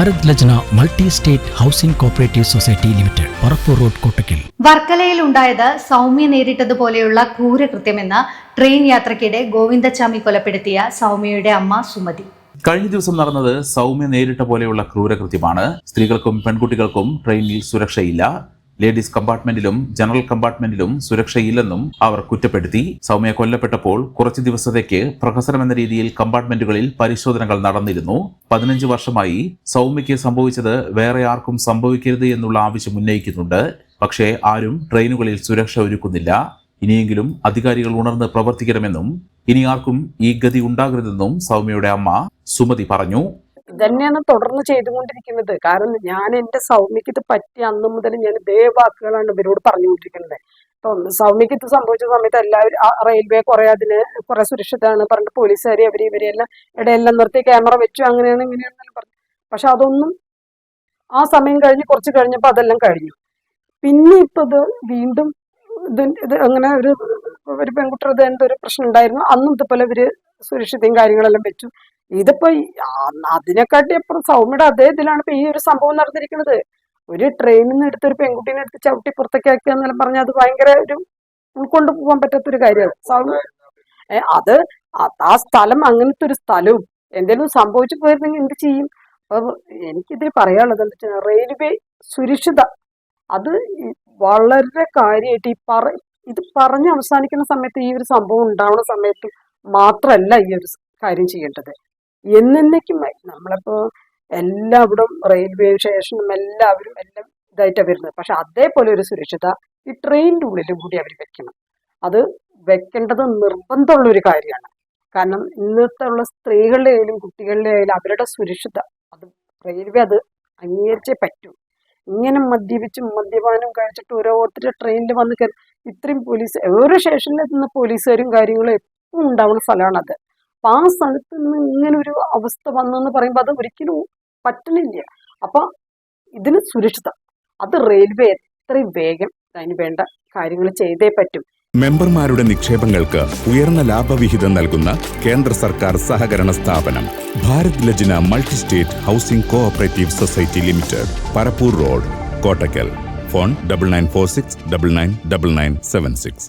Bharat Lajna multi state housing cooperative society limited Parappur road Kottakkal. വർക്കലയിൽ ഉണ്ടായത് Soumya നേരിട്ടതുപോലെയുള്ള ക്രൂരകൃത്യമെന്ന് train യാത്രക്കിടെ ഗോവിന്ദച്ചാമി കൊലപ്പെടുത്തിയ സൗമ്യയുടെ അമ്മ സുമതി. കഴിഞ്ഞ ദിവസം നടന്നത് സൗമ്യ നേരിട്ട പോലെയുള്ള ക്രൂരകൃത്യമാണ്. സ്ത്രീകൾക്കും പെൺകുട്ടികൾക്കും ട്രെയിനിൽ സുരക്ഷയില്ല. ലേഡീസ് കമ്പാർട്ട്മെന്റിലും ജനറൽ കമ്പാർട്ട്മെന്റിലും സുരക്ഷയില്ലെന്നും അവർ കുറ്റപ്പെടുത്തി. സൗമ്യ കൊല്ലപ്പെട്ടപ്പോൾ കുറച്ചു ദിവസത്തേക്ക് പ്രഹസനമെന്ന രീതിയിൽ കമ്പാർട്ട്മെന്റുകളിൽ പരിശോധനകൾ നടന്നിരുന്നു. പതിനഞ്ച് വർഷമായി സൗമ്യയ്ക്ക് സംഭവിച്ചത് വേറെ ആർക്കും സംഭവിക്കരുത് എന്നുള്ള ആവശ്യം ഉന്നയിക്കുന്നുണ്ട്. പക്ഷേ ആരും ട്രെയിനുകളിൽ സുരക്ഷ ഒരുക്കുന്നില്ല. ഇനിയെങ്കിലും അധികാരികൾ ഉണർന്ന് പ്രവർത്തിക്കണമെന്നും ഇനി ആർക്കും ഈ ഗതി ഉണ്ടാകരുതെന്നും സൗമ്യയുടെ അമ്മ സുമതി പറഞ്ഞു. ഇതന്നെയാണ് തുടർന്ന് ചെയ്തുകൊണ്ടിരിക്കുന്നത്. കാരണം ഞാൻ എന്റെ സൗമ്യക്ക് ഇത് പറ്റിയ അന്ന് മുതൽ ഞാൻ ഇതേ വാക്കുകളാണ് ഇവരോട് പറഞ്ഞുകൊണ്ടിരിക്കുന്നത്. ഒന്ന് സൗമ്യക്ക് സംഭവിച്ച സമയത്ത് എല്ലാവരും റെയിൽവേ കുറെ അതിന് കുറെ സുരക്ഷിതമാണ് പറഞ്ഞിട്ട് പോലീസുകാരെ അവരെ ഇവരെല്ലാം ഇടയെല്ലാം നിർത്തി ക്യാമറ വെച്ചു. അങ്ങനെയാണ് ഇങ്ങനെയാണെന്നെല്ലാം പറഞ്ഞു. പക്ഷെ അതൊന്നും ആ സമയം കഴിഞ്ഞ് കുറച്ച് കഴിഞ്ഞപ്പോൾ അതെല്ലാം കഴിഞ്ഞു. പിന്നെ ഇപ്പൊ ഇത് വീണ്ടും ഇത് അങ്ങനെ ഒരു ഒരു പെൺകുട്ടിയുടെ എന്തോ ഒരു പ്രശ്നം ഉണ്ടായിരുന്നു. അന്നും ഇതുപോലെ ഇവർ സുരക്ഷിതയും കാര്യങ്ങളെല്ലാം വെച്ചു. ഇതിപ്പോ അതിനെക്കാട്ടി അപ്പുറം സൗമ്യയുടെ അതേ ഇതിലാണ് ഇപ്പൊ ഈ ഒരു സംഭവം നടന്നിരിക്കുന്നത്. ഒരു ട്രെയിനിൽ നിന്ന് എടുത്ത് ഒരു പെൺകുട്ടീനെ എടുത്ത് ചവിട്ടി പുറത്തേക്ക് ആക്കുക എന്നെല്ലാം പറഞ്ഞാൽ അത് ഭയങ്കര ഒരു ഉൾക്കൊണ്ട് പോകാൻ പറ്റാത്തൊരു കാര്യമാണ്. സൗമ്യ അത് ആ സ്ഥലം അങ്ങനത്തെ ഒരു സ്ഥലവും എന്തെങ്കിലും സംഭവിച്ചു പോയിരുന്നെങ്കിൽ എന്ത് ചെയ്യും? അപ്പൊ എനിക്കിതിൽ പറയാനുള്ളത് എന്താ വെച്ചാൽ റെയിൽവേ സുരക്ഷിത. അത് വളരെ കാര്യമായിട്ട് ഈ പറ ഇത് പറഞ്ഞ് അവസാനിക്കുന്ന സമയത്ത് ഈ ഒരു സംഭവം ഉണ്ടാവുന്ന സമയത്ത് മാത്രമല്ല ഈ ഒരു കാര്യം ചെയ്യേണ്ടത്. എന്നേക്കുമായി നമ്മളിപ്പോ എല്ലാവിടും റെയിൽവേ സ്റ്റേഷനും എല്ലാവരും എല്ലാം ഇതായിട്ടാണ് വരുന്നത്. പക്ഷെ അതേപോലെ ഒരു സുരക്ഷിത ഈ ട്രെയിനിന്റെ ഉള്ളിലും കൂടി അവർ വെക്കണം. അത് വെക്കേണ്ടത് നിർബന്ധമുള്ള ഒരു കാര്യമാണ്. കാരണം ഇന്നത്തെ ഉള്ള സ്ത്രീകളുടെ ആയാലും കുട്ടികളുടെ ആയാലും അവരുടെ സുരക്ഷിത അത് റെയിൽവേ അത് അംഗീകരിച്ചേ പറ്റൂ. ഇങ്ങനെ മദ്യപിച്ചും മദ്യപാനം കഴിച്ചിട്ട് ഓരോരുത്തരുടെ ട്രെയിനിൽ വന്ന് കയറി ഇത്രയും പോലീസ് ഓരോ സ്റ്റേഷനിൽ എത്തുന്ന പോലീസുകാരും കാര്യങ്ങളും എപ്പോഴും ഉണ്ടാവുന്ന സ്ഥലമാണത്. അപ്പൊ ആ സ്ഥലത്ത് നിന്ന് ഇങ്ങനെ ഒരു അവസ്ഥ വന്നെന്ന് പറയുമ്പോൾ അത് ഒരിക്കലും പറ്റണില്ല അപ്പൊ ഇതിന് സുരക്ഷിതം. അത് റെയിൽവേ എത്രയും വേഗം അതിന് വേണ്ട കാര്യങ്ങൾ ചെയ്തേ പറ്റും. മെമ്പർമാരുടെ നിക്ഷേപങ്ങൾക്ക് ഉയർന്ന ലാഭവിഹിതം നൽകുന്ന കേന്ദ്ര സർക്കാർ സഹകരണ സ്ഥാപനം Bharat Lajna multi state housing cooperative society limited Parappur road Kottakkal phone double nine four six double nine double nine seven six.